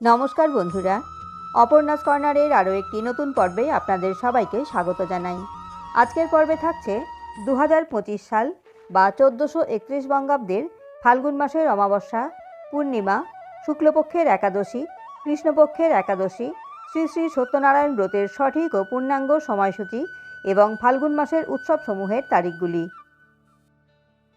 নমস্কার বন্ধুরা। অপর্ণাস কর্নারের আরও একটি নতুন পর্বে আপনাদের সবাইকে স্বাগত জানাই। আজকের পর্বে থাকছে দু হাজার পঁচিশ সাল বা চোদ্দোশো একত্রিশ বঙ্গাব্দের ফাল্গুন মাসের অমাবস্যা, পূর্ণিমা, শুক্লপক্ষের একাদশী, কৃষ্ণপক্ষের একাদশী, শ্রী শ্রী সত্যনারায়ণ ব্রতের সঠিক ও পূর্ণাঙ্গ সময়সূচি এবং ফাল্গুন মাসের উৎসবসমূহের তারিখগুলি।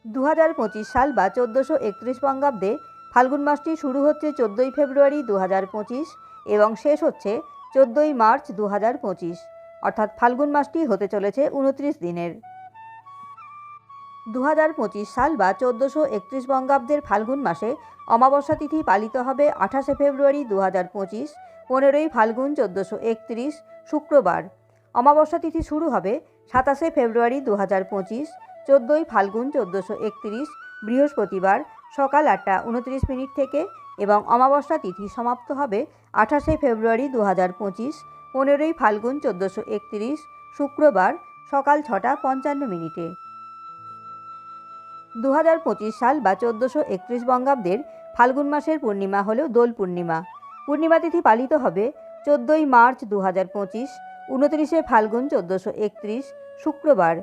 দু হাজার পঁচিশ সাল বা চোদ্দোশো একত্রিশ বঙ্গাব্দে ফাল্গুন মাসটি শুরু হচ্ছে চোদ্দোই ফেব্রুয়ারি দু হাজার পঁচিশ এবং শেষ হচ্ছে চোদ্দোই মার্চ দু হাজার পঁচিশ। অর্থাৎ ফাল্গুন মাসটি হতে চলেছে উনত্রিশ দিনের। দু হাজার পঁচিশ সাল বা চোদ্দোশো একত্রিশ বঙ্গাব্দের ফাল্গুন মাসে অমাবস্যা তিথি পালিত হবে আঠাশে ফেব্রুয়ারি দু হাজার পঁচিশ, পনেরোই ফাল্গুন চোদ্দোশো একত্রিশ, শুক্রবার। অমাবস্যা তিথি শুরু হবে সাতাশে ফেব্রুয়ারি দু হাজার পঁচিশ, চোদ্দোই ফাল্গুন চোদ্দোশো একত্রিশ, বৃহস্পতিবার সকাল আটটা উনত্রিশ মিনিট থেকে এবং অমাবস্যা তিথি সমাপ্ত হবে আঠাশে ফেব্রুয়ারি দু হাজার পঁচিশ, পনেরোই ফাল্গুন চোদ্দোশো একত্রিশ, শুক্রবার সকাল ছটা পঞ্চান্ন মিনিটে। দু হাজার পঁচিশ সাল বা চোদ্দোশো একত্রিশ বঙ্গাব্দের ফাল্গুন মাসের পূর্ণিমা হল দোল পূর্ণিমা। পূর্ণিমা তিথি পালিত হবে চোদ্দোই মার্চ দু হাজার পঁচিশ, উনত্রিশে ফাল্গুন চোদ্দোশো একত্রিশ, শুক্রবার।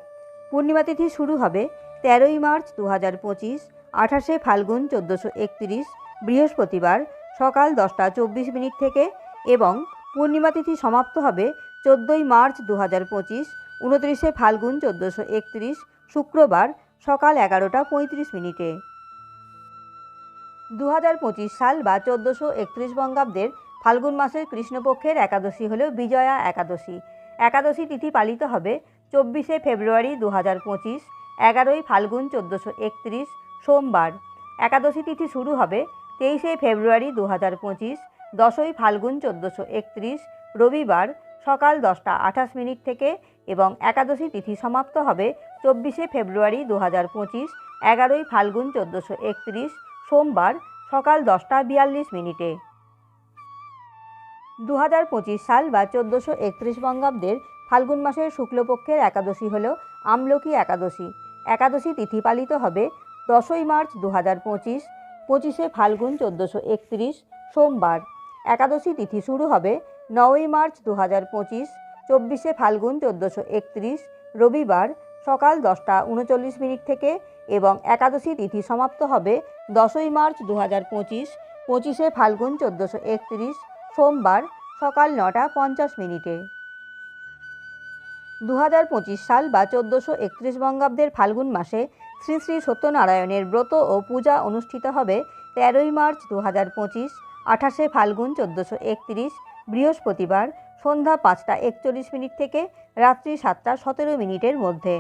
পূর্ণিমা তিথি শুরু হবে তেরোই মার্চ দু হাজার পঁচিশ আঠাশে ফাল্গুন চোদ্দোশো একত্রিশ, বৃহস্পতিবার সকাল দশটা চব্বিশ মিনিট থেকে এবং পূর্ণিমা তিথি সমাপ্ত হবে চোদ্দোই মার্চ দু হাজার পঁচিশ, উনত্রিশে ফাল্গুন চোদ্দোশো একত্রিশ, শুক্রবার সকাল এগারোটা পঁয়ত্রিশ মিনিটে। দু হাজার পঁচিশ সাল বা চোদ্দোশো একত্রিশ বঙ্গাব্দের ফাল্গুন মাসের কৃষ্ণপক্ষের একাদশী হল বিজয়া একাদশী। একাদশী তিথি পালিত হবে চব্বিশে ফেব্রুয়ারি দু হাজার পঁচিশ, এগারোই ফাল্গুন চোদ্দোশো একত্রিশ সোমবার। একাদশী তিথি শুরু হবে তেইশে ফেব্রুয়ারি দু হাজার পঁচিশ, দশই ফাল্গুন চোদ্দোশো একত্রিশ, রবিবার সকাল দশটা আঠাশ মিনিট থেকে এবং একাদশী তিথি সমাপ্ত হবে চব্বিশে ফেব্রুয়ারি দু হাজার পঁচিশ, এগারোই ফাল্গুন চোদ্দোশো একত্রিশ, সোমবার সকাল দশটা বিয়াল্লিশ মিনিটে। দু হাজার পঁচিশ সাল বা চোদ্দোশো একত্রিশ বঙ্গাব্দের ফাল্গুন মাসের শুক্লপক্ষের একাদশী হল আমলকি একাদশী। একাদশী তিথি পালিত হবে দশই মার্চ দু হাজার পঁচিশ, পঁচিশে ফাল্গুন চোদ্দোশো একত্রিশ, সোমবার। একাদশী তিথি শুরু হবে নয়ই মার্চ দু হাজার পঁচিশ, চব্বিশে ফাল্গুন চোদ্দোশো একত্রিশ, রবিবার সকাল দশটা উনচল্লিশ মিনিট থেকে এবং একাদশী তিথি সমাপ্ত হবে দশই মার্চ দু হাজার পঁচিশ, পঁচিশে ফাল্গুন চোদ্দোশো একত্রিশ, সোমবার সকাল নটা পঞ্চাশ মিনিটে। দু হাজার পঁচিশ সাল বা চোদ্দোশো একত্রিশ বঙ্গাব্দের ফাল্গুন মাসে শ্রী শ্রী সত্যনারায়ণের ব্রত ও পূজা অনুষ্ঠিত হবে তেরোই মার্চ দু হাজার পঁচিশ, আঠাশে ফাল্গুন চোদ্দোশো একত্রিশ, বৃহস্পতিবার সন্ধ্যা পাঁচটা একচল্লিশ মিনিট থেকে রাত্রি সাতটা সতেরো মিনিটের মধ্যে।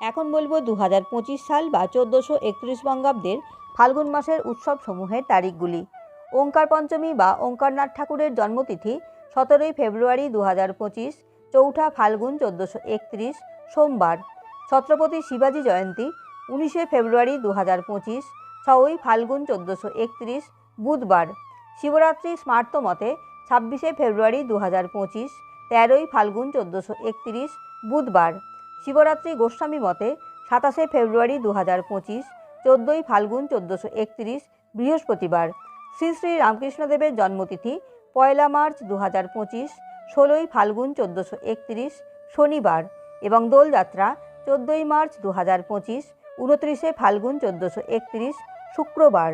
এখন বলব দু হাজার পঁচিশ সাল বা চোদ্দোশো একত্রিশ বঙ্গাব্দের ফাল্গুন মাসের উৎসবসমূহের তারিখগুলি। ওঙ্কার পঞ্চমী বা ওঙ্কারনাথ ঠাকুরের জন্মতিথি সতেরোই ফেব্রুয়ারি দু হাজার পঁচিশ চৌঠা ফাল্গুন চোদ্দোশো একত্রিশ, সোমবার। ছত্রপতি শিবাজী জয়ন্তী, উনিশে ফেব্রুয়ারি দু হাজার পঁচিশ, ছয়ই ফাল্গুন চোদ্দোশো একত্রিশ, বুধবার। শিবরাত্রি স্মার্ত মতে ছাব্বিশে ফেব্রুয়ারি দু হাজার পঁচিশ, তেরোই ফাল্গুন চোদ্দোশো একত্রিশ, বুধবার। শিবরাত্রি গোস্বামী মতে সাতাশে ফেব্রুয়ারি দু হাজার পঁচিশ, চোদ্দোই ফাল্গুন চোদ্দোশো একত্রিশ, বৃহস্পতিবার। শ্রী শ্রী রামকৃষ্ণদেবের জন্মতিথি পয়লা মার্চ দু হাজার পঁচিশ ষোলোই ফাল্গুন চোদ্দোশো একত্রিশ, শনিবার এবং দোলযাত্রা চোদ্দোই মার্চ দু হাজার পঁচিশ, উনত্রিশে ফাল্গুন চোদ্দোশো একত্রিশ, শুক্রবার।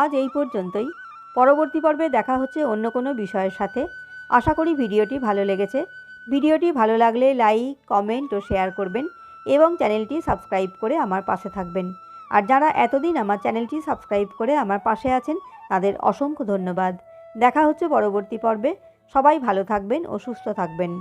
আজ এই পর্যন্তই। পরবর্তী পর্বে দেখা হচ্ছে অন্য কোনো বিষয়ের সাথে। আশা করি ভিডিওটি ভালো লেগেছে। ভিডিওটি ভালো লাগলে লাইক, কমেন্ট ও শেয়ার করবেন এবং চ্যানেলটি সাবস্ক্রাইব করে আমার পাশে থাকবেন। আর যারা এতদিন আমার চ্যানেলটি সাবস্ক্রাইব করে আমার পাশে আছেন, তাদের অসংখ্য ধন্যবাদ। দেখা হচ্ছে পরবর্তী পর্বে। সবাই ভালো থাকবেন ও সুস্থ থাকবেন।